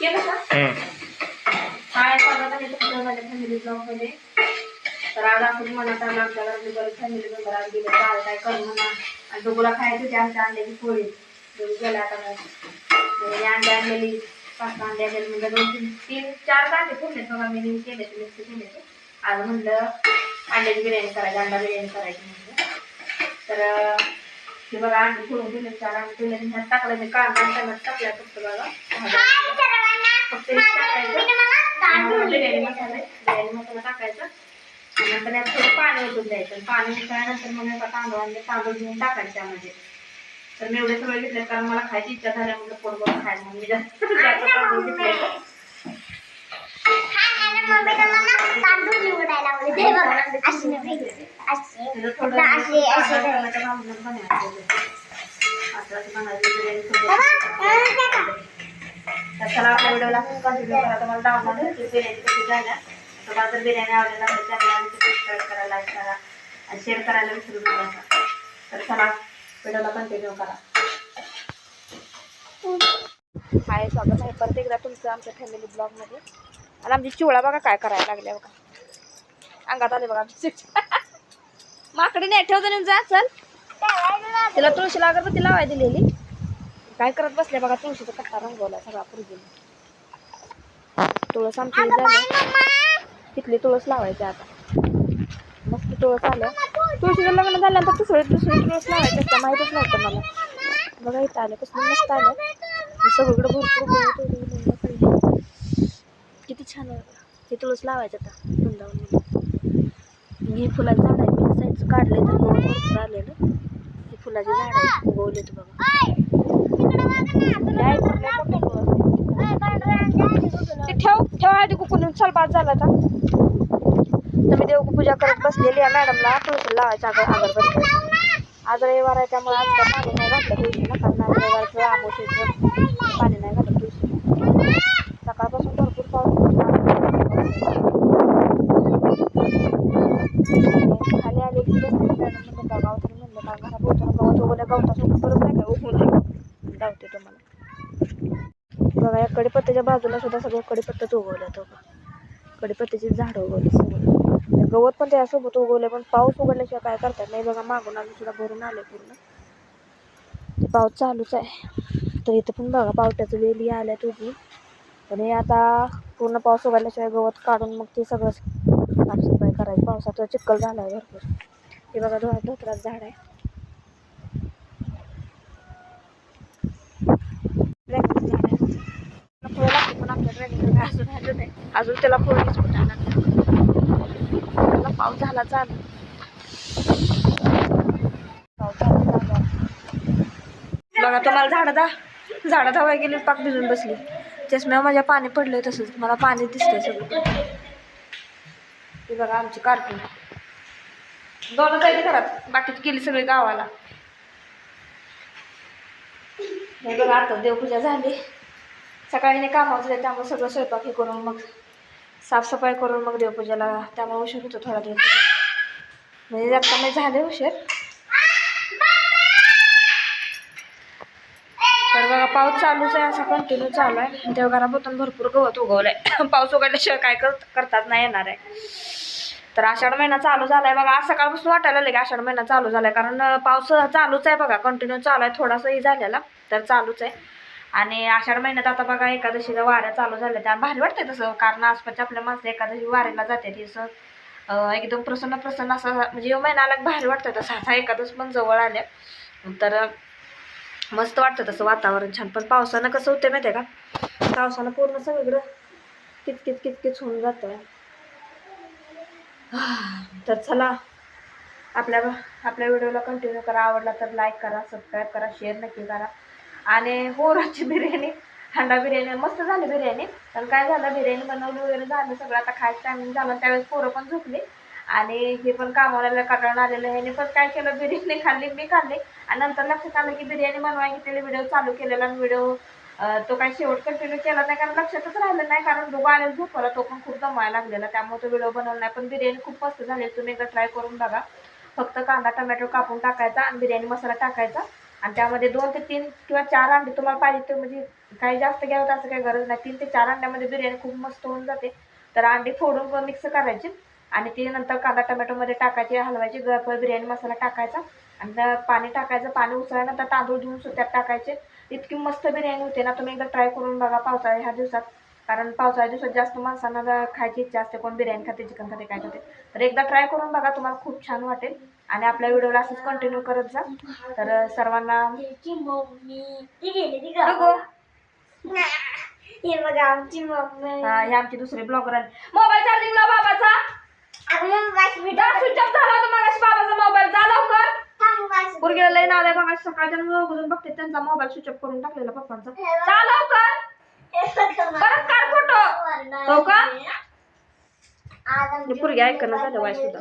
केलं का हम्म. काय स्वागत आहे माझ्या फॅमिली ब्लॉगमध्ये तर आज आपण मनात आलं आमच्या घरातली फॅमिली मेंबर आज गेले. काय काय कर म्हणा? आणि डोबुला खायची होती आमच्या अंड्याची पोळी. गेल्या आता काय अंडे आणलेली. पाच अंडे आणलेली म्हणजे दोन तीन तीन चार कांदे फोडले बघा. मी केले ते मिक्स केले ते आज म्हणलं अंड्याची बिर्याणी करायची अंडा बिर्याणी करायची म्हणलं. तर हे बघा अंडे फोडून दिले चार अंडे दिले टाकलं मी कांदा आणि टमाटर टाकल्या फक्त बघा फक्त हे टाकायचं बिर्याणी मसाला टाकायचा नंतर यात थोडं पाणी ओतून द्यायचं आणि पाणी उकळल्यानंतर मग एका तांदूळ आणि तांदूळ घेऊन टाकायचे त्यामध्ये तर मी एवढे सगळे घेतले कारण मला खायची इच्छा झाल्यामुळे पोट भरून खायला म्हणून मी जास्त तांदूळ घेतले थोडं तर चला आपल्या व्हिडिओला कंटिन्यू करा. तुम्हाला डाउनलोड बिर्याणी कशी झाल्या तुम्हाला जर बिर्याणी आवडली असेल चॅनल आणि सबस्क्राईब करा लाईक करा आणि शेअर करायला विसरू नका. तर चला व्हिडिओला कंटिन्यू करा. हाय स्वागत आहे परत एकदा तुमचं आमच्या फॅमिली ब्लॉगमध्ये आणि आमची चिवळा बघा काय करायला लागल्या बघा. अंगात आले बघा आमची नाही ठेवतो नेऊन जा चल. तिला तुळशीला अगरबत्ती लावाय दिलेली. काय करत बसले बघा तुळशीचा कट्टा रंगवला सगळा पूर्वीने तुळस आमची झाली. तिथली तुळस लावायची आता. मस्त तुळस आल्या तुळशीचं लग्न झाल्यानंतर दुसरं दुसरी तुळस लावायची असतं माहीतच नव्हतं मला. बघा इथं आलं कसं मस्त आलं. सगळीकडे भरपूर. किती छान. हे तुळस लावायचं आता वृंदावन ही फुलाचं झाड आहे मी साईडचं काढलंय तर भरपूर आलेलं. हे फुलाचे झाड आहे उगवले बघा. ते ठेव ठेव आधी कुकून. चल बाद झाला आता. तर मी देवपूजा करत बसलेली आहे मॅडमला. तुळशी लावायचा अगर अगरबत्ती आज रविवार आहे त्यामुळे आज काय पाणी नाही घातलं तुळशीला कारण आज रविवारचं आमोशीचं पाणी नाही घातलं तुळशी सकाळपासून भरपूर पाऊस खाली आले की मॅडम म्हणलं गावात गाव तरी म्हणलं का घरा बोलतो गवत परत नाही काय उठून लावते तुम्हाला. बघा या कडीपत्त्याच्या बाजूला सुद्धा सगळं कडीपत्ताच उगवलं तो हो कडीपत्त्याची झाडं उगवली सगळं. गवत पण त्यासोबत उगवले पण पाऊस उघडल्याशिवाय काय करतात नाही बघा मागून अजून सुद्धा भरून आले पूर्ण. पाऊस चालूच आहे. तर इथं पण बघा पावट्याचं वेली आल्या तुझी पण हे आता पूर्ण पाऊस उघडल्याशिवाय गवत काढून मग ते सगळं साफसफाई करायची. पावसाचा चिखल झाला आहे भरपूर. हे बघा धुळ्यात धोत्रात झाड आहे ड्रॅगनचं झाड आहे फळं लागते पण आमच्या ड्रॅगनचं काय अजून आलं नाही अजून त्याला पोळीच फुटायला त्याला पाऊस झाला चालू पाऊस झाला बघा तुम्हाला झाडं दा झाडं धावाय गेली पाक भिजून बसली. चष्म्या माझ्या पाणी पडलंय तसंच. मला पाणी दिसतंय सगळं. हे बघा आमची कार्टून दोनच आहे घरात. बाकीची गेली सगळी गावाला. हे बघा आता देवपूजा झाली. सकाळी नाही कामावर त्यामुळे सगळं स्वयंपाक हे करून मग साफसफाई करून मग देवपूजेला त्यामुळे उशीर होतो थोडा दिवस. म्हणजे आता मी झाले उशीर. तर बघा पाऊस चालूच आहे असा कंटिन्यू चालू आहे. देवघरापासून भरपूर गवत उगवलंय. पाऊस उघडल्याशिवाय काय कर करतात नाही येणार आहे. तर आषाढ महिना चालू झालाय. बघा आज सकाळपासून वाटायला लागले आषाढ महिना चालू झालाय. कारण पाऊस चालूच आहे बघा कंटिन्यू चालू आहे. थोडासाही झालेला तर चालूच आहे. आणि आषाढ महिन्यात आता बघा एकादशीला वाऱ्या चालू झाल्या त्या भारी वाटते तसं कारण आसपासच्या आपल्या माणसं एकादशी वाऱ्याला जाते ती. असं एकदम प्रसन्न प्रसन्न असं म्हणजे ह्यो महिना आला भारी वाटतं तसं. आता एकादश पण जवळ आल्या. तर मस्त वाटतं तसं वातावरण छान. पण पावसानं कसं होतं माहिती आहे का? पावसानं पूर्ण सगळीकडं किचकिच किचकिच होऊन जातं तर चला आपल्या आपल्या व्हिडिओला कंटिन्यू करा. आवडला तर लाईक करा सबस्क्राईब करा शेअर नक्की करा. आणि पोराची बिर्याणी हंडा बिर्याणी मस्त झाली बिर्याणी. पण काय झालं बिर्याणी बनवली वगैरे झालं सगळं. आता खायचं टायमिंग झालं त्यावेळेस पोरं पण झोपली. आणि हे पण कामाला कटाळून आलेलं ह्याने पण काय केलं बिर्याणी खाल्ली मी खाल्ली. आणि नंतर लक्षात आलं की बिर्याणी बनवाय घेतलेली व्हिडिओ चालू केलेला. आणि व्हिडिओ तो काही शेवट कंटिन्यू केला नाही कारण लक्षातच राहिलं नाही. कारण दोघं आलेला झोपला तो पण खूप दमायला लागलेला. त्यामुळे तो व्हिडिओ बनवला नाही. पण बिर्याणी खूप मस्त झाली. तुम्ही एकदा ट्राय करून बघा. फक्त कांदा टमॅटो कापून टाकायचा आणि बिर्याणी मसाला टाकायचा. आणि त्यामध्ये दोन ते तीन किंवा चार अंडे तुम्हाला पाहिजे ते म्हणजे काही जास्त घ्यावं असं काही गरज नाही. तीन ते चार अंड्यामध्ये बिर्याणी खूप मस्त होऊन जाते. तर अंडे फोडून मिक्स करायचे. आणि ते नंतर कांदा टोमॅटोमध्ये टाकायचे हलवायचे गळफळ बिर्याणी मसाला टाकायचा. आणि पाणी टाकायचं पाणी उसळल्यानंतर तांदूळ धुवून सुद्धा टाकायचे. इतकी मस्त बिर्याणी होते ना तुम्ही एकदा ट्राय करून बघा पावसाळ्या ह्या दिवसात. कारण पावसाळ्या दिवसात जास्त माणसांना खायची इच्छा असते कोण बिर्याणी खाते चिकन खाते काय खाते. तर एकदा ट्राय करून बघा तुम्हाला खूप छान वाटेल. आणि आपल्या व्हिडिओला असंच कंटिन्यू करत जा. तर सर्वांना. हे बघा आमची मम्मी. हा, आमचे दुसरे ब्लॉगर आहेत. मोबाईल चार्जिंग लाव बाबाचा? स्विच ऑफ झाला बाबाचा मोबाईल जा लवकर. पोरगीला लय नाव आहे बघा सकाळच्या बघून बघते त्यांचा मोबाईल स्विच ऑफ करून टाकलेला पप्पांचा. जा लवकर. परत काढ फोटो. हो का? पोरगी ऐकणं झालं वाय सुद्धा.